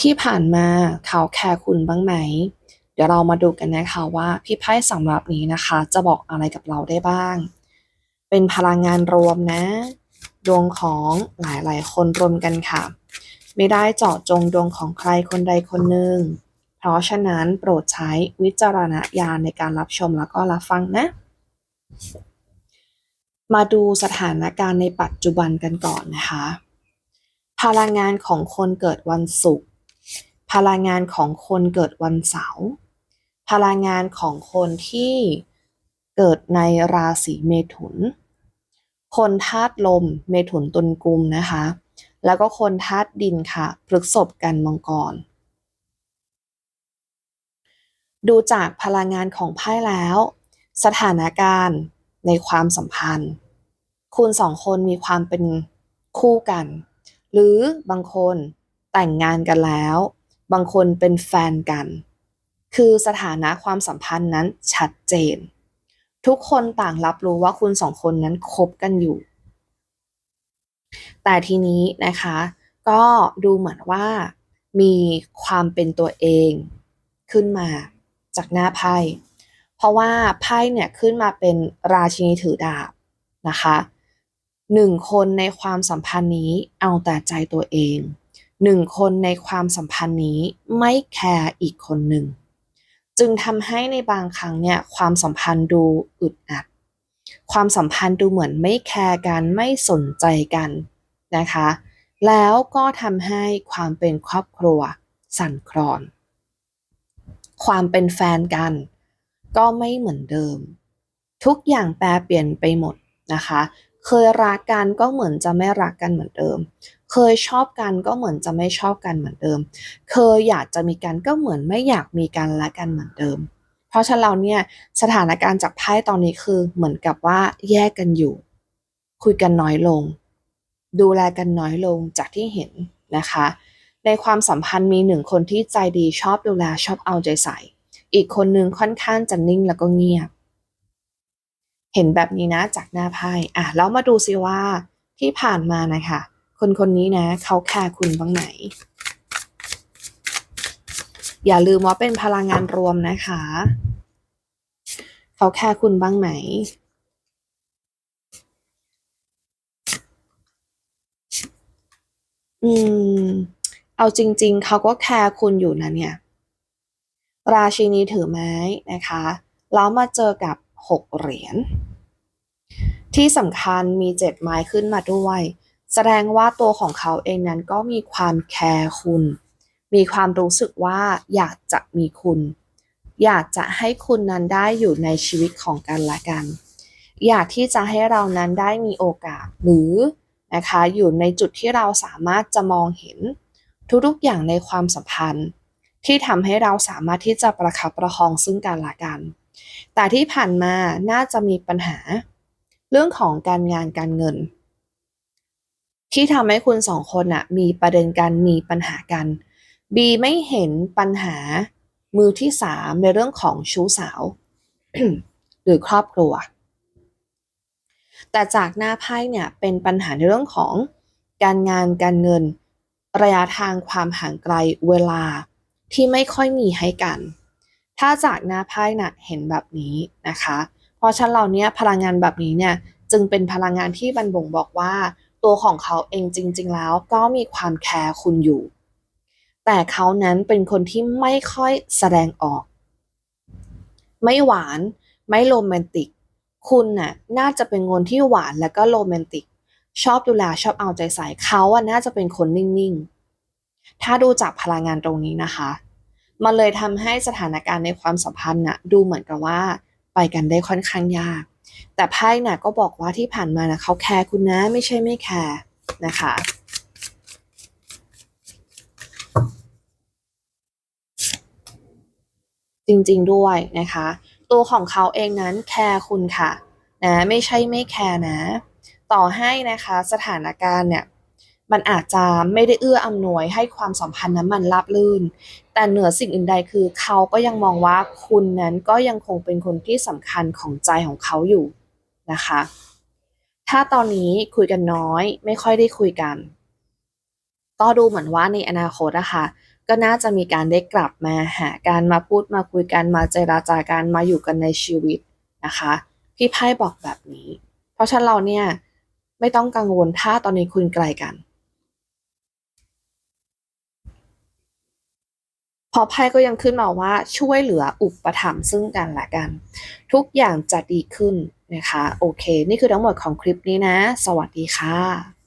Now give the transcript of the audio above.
ที่ผ่านมาเขาแคร์คุณบ้างไหม เดี๋ยวเรามาดูกันนะคะว่าพี่ไพ่สำหรับนี้นะคะ จะบอกอะไรกับเราได้บ้าง เป็นพลังงานรวมนะ ดวงของหลายๆ คนรวมกันค่ะ ไม่ได้เจาะจงดวงของใครคนใดคนหนึ่ง เพราะฉะนั้นโปรดใช้วิจารณญาณในการรับชมแล้วก็รับฟังนะ มาดูสถานการณ์ในปัจจุบันกันก่อนนะคะ พลังงานของคนเกิดวันศุกร์ พลังงานของคนเกิดวันเสาร์พลังงานของคนที่เกิดในราศีเมถุน คนธาตุลมเมถุนตุลกุมนะคะ แล้วก็คนธาตุดินค่ะพฤษภกันมังกร ดูจากพลังงานของไพ่แล้ว สถานการณ์ในความสัมพันธ์ คุณสองคนมีความเป็นคู่กัน หรือบางคนแต่งงานกันแล้ว บางคนเป็นแฟนกัน คือสถานะความสัมพันธ์นั้นชัดเจน ทุกคนต่างรับรู้ว่าคุณสองคนนั้นคบกันอยู่ แต่ทีนี้นะคะ ก็ดูเหมือนว่า มีความเป็นตัวเองขึ้นมาจากหน้าไพ่ เพราะว่าไพ่เนี่ยขึ้นมาเป็นราชินีถือดาบนะคะหนึ่งคนในความสัมพันธ์นี้เอาแต่ใจตัวเอง หนึ่งคนในความสัมพันธ์นี้ไม่แคร์อีกคนหนึ่ง จึงทำให้ในบางครั้งเนี่ยความสัมพันธ์ดูอึดอัด ความสัมพันธ์ดูเหมือนไม่แคร์กันไม่สนใจกันนะคะ แล้วก็ทำให้ความเป็นครอบครัวสั่นคลอน ความเป็นแฟนกัน ก็ไม่เหมือนเดิม ทุกอย่างแปลเปลี่ยนไปหมดนะคะ เคยรักกันก็เหมือนจะไม่รักกันเหมือนเดิม เคยชอบกันก็เหมือนจะไม่ชอบกันเหมือนเดิม เคยอยากจะมีกันก็เหมือนไม่อยากมีกันและกันเหมือนเดิม เพราะฉะนั้นเราเนี่ยสถานการณ์จากไพ่ตอนนี้คือเหมือนกับว่าแยกกันอยู่ คุยกันน้อยลง ดูแลกันน้อยลงจากที่เห็นนะคะ ในความสัมพันธ์มีหนึ่งคนที่ใจดีชอบดูแลชอบเอาใจใส่ อีกคนนึงค่อนข้างจะนิ่งแล้วก็เงียบ เห็นแบบนี้นะจากหน้าไพ่อะแล้วมาดูซิว่าที่ผ่านมานะคะ คนคนนี้นะ เขาแคร์คุณบ้างไหมอย่าลืมว่าเป็นพลังงานรวมนะคะ เขาแคร์คุณบ้างไหมอืม เอาจริง ๆ เขาก็แคร์คุณอยู่นะเนี่ย ราชินีถือไม้นะคะ แล้วมาเจอกับหกเหรียญที่สำคัญมีเจ็ดไม้ขึ้นมาด้วย แสดงว่าตัวของเขาเองนั้นก็มีความแคร์คุณ มีความรู้สึกว่าอยากจะมีคุณ อยากจะให้คุณนั้นได้อยู่ในชีวิตของกันและกัน อยากที่จะให้เรานั้นได้มีโอกาสหรือนะคะอยู่ในจุดที่เราสามารถจะมองเห็นทุกๆอย่างในความสัมพันธ์ ที่ทำให้เราสามารถที่จะประคับประคองซึ่งกันและกัน แต่ที่ผ่านมาน่าจะมีปัญหา เรื่องของการงานการเงิน ที่ทำให้คุณสองคนอะมีประเด็นกันมีปัญหากัน บีไม่เห็นปัญหามือที่สามในเรื่องของชู้สาว หรือครอบครัว แต่จากหน้าไพ่เนี่ยเป็นปัญหาในเรื่องของการงานการเงิน ระยะทางความห่างไกลเวลาที่ไม่ค่อยมีให้กัน ถ้าจากหน้าไพ่น่ะเห็นแบบนี้นะคะ เพราะฉะนั้นเราเนี่ยพลังงานแบบนี้เนี่ยจึงเป็นพลังงานที่บันบ่งบอกว่า ตัวของเขาเองจริง ๆ แล้วก็มีความแคร์คุณอยู่ แต่เขานั้นเป็นคนที่ไม่ค่อยแสดงออก ไม่หวานไม่โรแมนติก คุณน่ะน่าจะเป็นคนที่หวานแล้วก็โรแมนติก ชอบดูแลชอบเอาใจใส่เขาอะน่าจะเป็นคนนิ่งๆ ถ้าดูจากพลังงานตรงนี้นะคะ มันเลยทำให้สถานการณ์ในความสัมพันธ์น่ะดูเหมือนกับว่าไปกันได้ค่อนข้างยาก แต่ไพ่น่ะก็บอกว่าที่ผ่านมานะเขาแคร์คุณนะ ไม่ใช่ไม่แคร์นะคะจริงๆด้วยนะคะ ตัวของเขาเองนั้นแคร์คุณค่ะนะไม่ใช่ไม่แคร์นะ ต่อให้นะคะสถานการณ์เนี่ย มันอาจจะไม่ได้เอื้ออำนวยให้ความสัมพันธ์นั้นมันราบรื่น แต่เหนือสิ่งอื่นใดคือเขาก็ยังมองว่าคุณนั้นก็ยังคงเป็นคนที่สำคัญของใจของเขาอยู่นะคะ ถ้าตอนนี้คุยกันน้อย ไม่ค่อยได้คุยกัน ก็ดูเหมือนว่าในอนาคตอะคะก็น่าจะมีการได้กลับมาหาการมาพูดมาคุยกันมาเจราจาการมาอยู่กันในชีวิตนะคะ พี่ไพ่บอกแบบนี้ เพราะฉะนั้นเราเนี่ยไม่ต้องกังวลถ้าตอนนี้คุณไกลกัน พอไพ่ก็ยังขึ้นมาว่าช่วยเหลืออุปถัมภ์ซึ่งกันและกัน ทุกอย่างจะดีขึ้นนะคะ โอเค นี่คือทั้งหมดของคลิปนี้นะ สวัสดีค่ะ